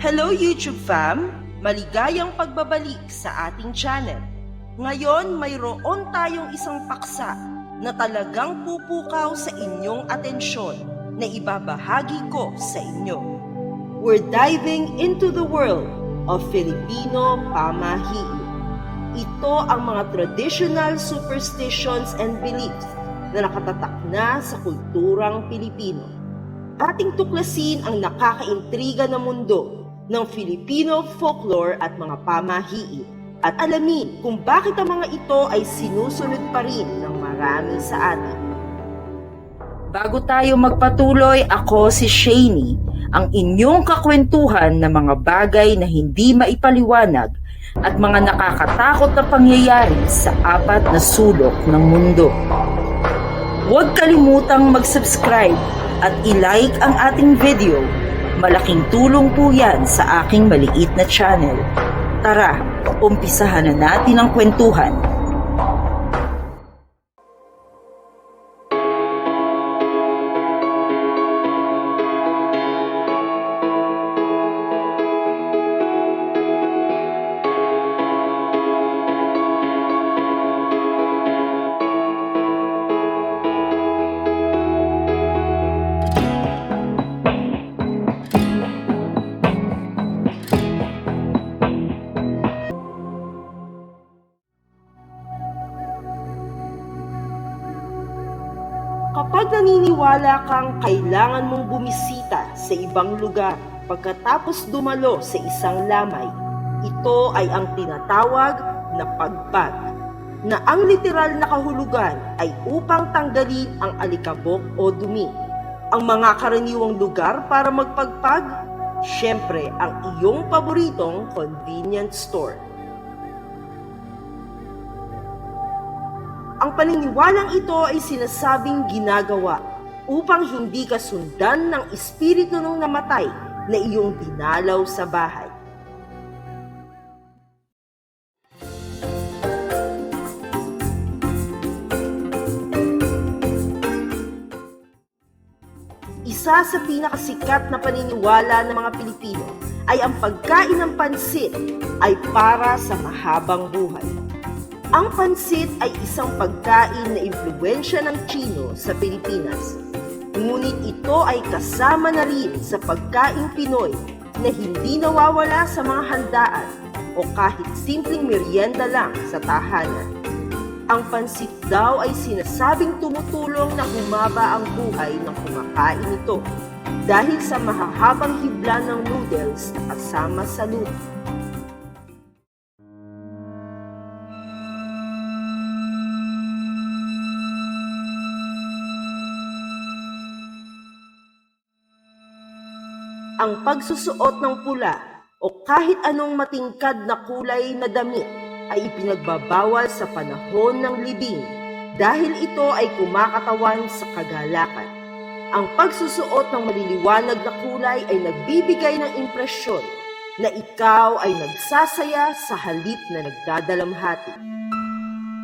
Hello YouTube fam! Maligayang pagbabalik sa ating channel. Ngayon, mayroon tayong isang paksa na talagang pupukaw sa inyong atensyon na ibabahagi ko sa inyo. We're diving into the world of Filipino pamahiin. Ito ang mga traditional superstitions and beliefs na nakatatak na sa kulturang Pilipino. Ating tuklasin ang nakakaintriga na mundo ng Filipino folklore at mga pamahiin at alamin kung bakit ang mga ito ay sinusunod pa rin ng marami sa atin. Bago tayo magpatuloy, ako si Shani, ang inyong kakwentuhan ng mga bagay na hindi maipaliwanag at mga nakakatakot na pangyayari sa apat na sulok ng mundo. Huwag kalimutang mag-subscribe at i-like ang ating video. Malaking tulong po yan sa aking maliit na channel. Tara, umpisahan na natin ang kwentuhan. Naniniwala kang kailangan mong bumisita sa ibang lugar pagkatapos dumalo sa isang lamay, ito ay ang tinatawag na pagpag, na ang literal na kahulugan ay upang tanggalin ang alikabok o dumi. Ang mga karaniwang lugar para magpagpag, syempre ang iyong paboritong convenience store. Ang paniniwalang ito ay sinasabing ginagawa upang hindi ka sundan ng espiritu ng namatay na iyong dinalaw sa bahay. Isa sa pinakasikat na paniniwala ng mga Pilipino ay ang pagkain ng pansit ay para sa mahabang buhay. Ang pansit ay isang pagkain na impluensya ng Chino sa Pilipinas. Ngunit ito ay kasama na rin sa pagkain Pinoy na hindi nawawala sa mga handaan o kahit simpleng merienda lang sa tahanan. Ang pansit daw ay sinasabing tumutulong na humaba ang buhay ng kumakain ito dahil sa mahahabang hibla ng noodles na kasama sa luto. Ang pagsusuot ng pula o kahit anong matingkad na kulay na damit ay ipinagbabawal sa panahon ng libing dahil ito ay kumakatawan sa kagalakan. Ang pagsusuot ng maliliwanag na kulay ay nagbibigay ng impresyon na ikaw ay nagsasaya sa halip na nagdadalamhati.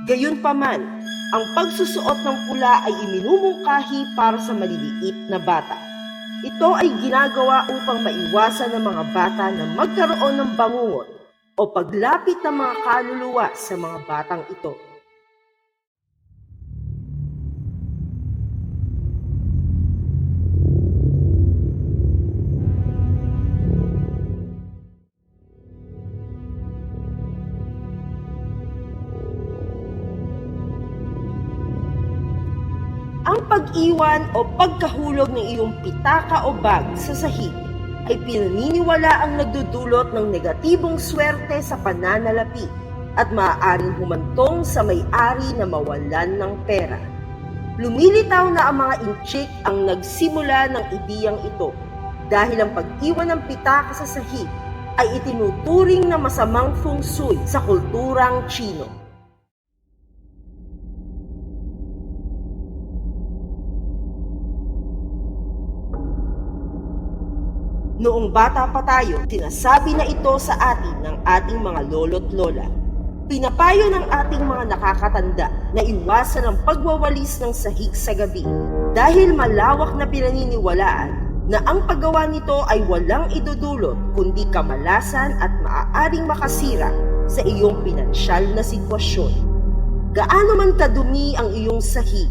Gayunpaman, ang pagsusuot ng pula ay iminumungkahi para sa maliliit na bata. Ito ay ginagawa upang maiwasan ng mga bata na magkaroon ng bangungot o paglapit ng mga kaluluwa sa mga batang ito. Pag-iwan o pagkahulog ng iyong pitaka o bag sa sahig ay pinaniniwala ang nagdudulot ng negatibong swerte sa pananalapi at maaaring humantong sa may-ari na mawalan ng pera. Lumilitaw na ang mga inchik ang nagsimula ng ideyang ito dahil ang pag-iwan ng pitaka sa sahig ay itinuturing na masamang feng shui sa kulturang Chino. Noong bata pa tayo, sinasabi na ito sa atin ng ating mga lolo't lola. Pinapayo ng ating mga nakakatanda na iwasan ang pagwawalis ng sahig sa gabi dahil malawak na pinaniniwalaan na ang paggawa nito ay walang idudulot kundi kamalasan at maaaring makasira sa iyong pinansyal na sitwasyon. Gaano man kadumi ang iyong sahig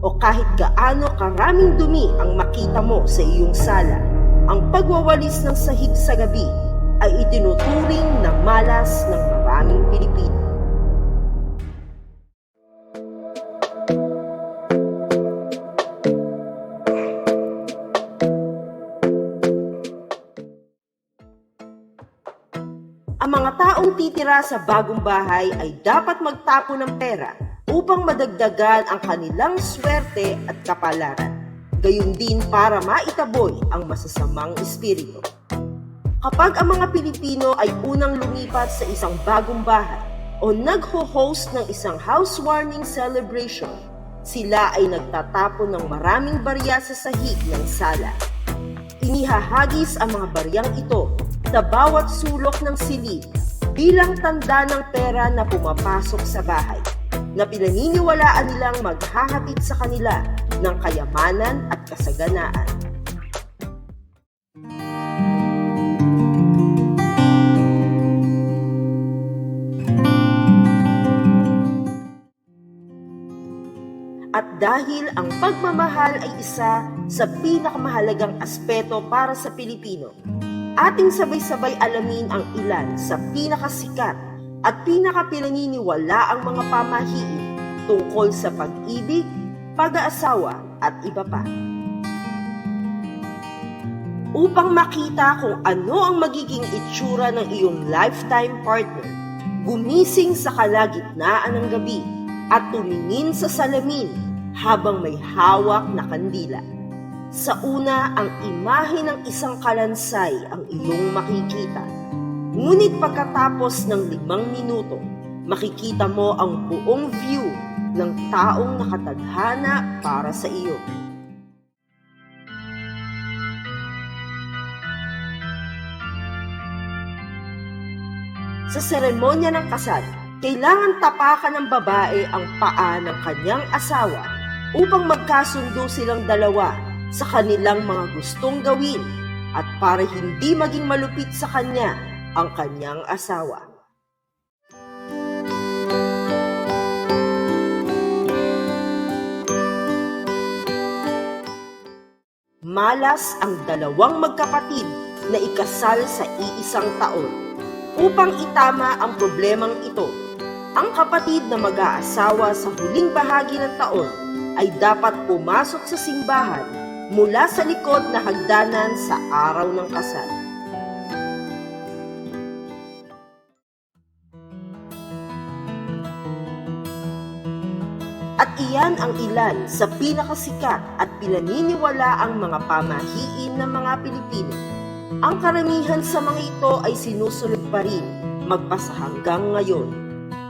o kahit gaano karaming dumi ang makita mo sa iyong sala, ang pagwawalis ng sahig sa gabi ay itinuturing na malas ng maraming Pilipino. Ang mga taong titira sa bagong bahay ay dapat magtapon ng pera upang madagdagan ang kanilang swerte at kapalaran. Gayun din para maitaboy ang masasamang espiritu. Kapag ang mga Pilipino ay unang lumipat sa isang bagong bahay o nagho-host ng isang housewarming celebration, sila ay nagtatapon ng maraming barya sa sahig ng sala. Inihahagis ang mga baryang ito sa bawat sulok ng silid bilang tanda ng pera na pumapasok sa bahay na pinaniniwalaan nilang maghahatid sa kanila ng kayamanan at kasaganaan. At dahil ang pagmamahal ay isa sa pinakamahalagang aspeto para sa Pilipino, ating sabay-sabay alamin ang ilan sa pinakasikat at pinakapinaniniwala ang mga pamahiin tungkol sa pag-ibig, pag-aasawa at iba pa. Upang makita kung ano ang magiging itsura ng iyong lifetime partner, gumising sa kalagitnaan ng gabi at tumingin sa salamin habang may hawak na kandila. Sa una, ang imahe ng isang kalansay ang iyong makikita. Ngunit pagkatapos ng limang minuto, makikita mo ang buong view ng taong nakatadhana para sa iyo. Sa seremonya ng kasal, kailangan tapakan ng babae ang paa ng kanyang asawa upang magkasundo silang dalawa sa kanilang mga gustong gawin at para hindi maging malupit sa kanya ang kanyang asawa. Malas ang dalawang magkapatid na ikasal sa iisang taon. Upang itama ang problemang ito, ang kapatid na mag-aasawa sa huling bahagi ng taon ay dapat pumasok sa simbahan mula sa likod na hagdanan sa araw ng kasal. At iyan ang ilan sa pinakasikat at pinaniniwala ang mga pamahiin ng mga Pilipino. Ang karamihan sa mga ito ay sinusunod pa rin magpasa hanggang ngayon.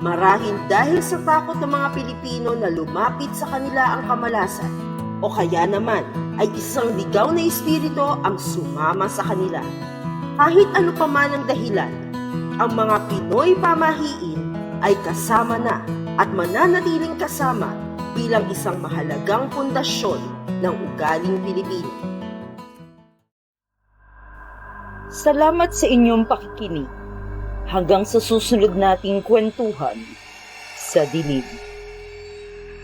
Marahil dahil sa takot ng mga Pilipino na lumapit sa kanila ang kamalasan o kaya naman ay isang ligaw na espiritu ang sumama sa kanila. Kahit ano pa man ang dahilan, ang mga Pinoy pamahiin ay kasama na at mananatiling kasama bilang isang mahalagang pundasyon ng ugaling Pilipino. Salamat sa inyong pakikinig. Hanggang sa susunod nating kwentuhan sa dilig.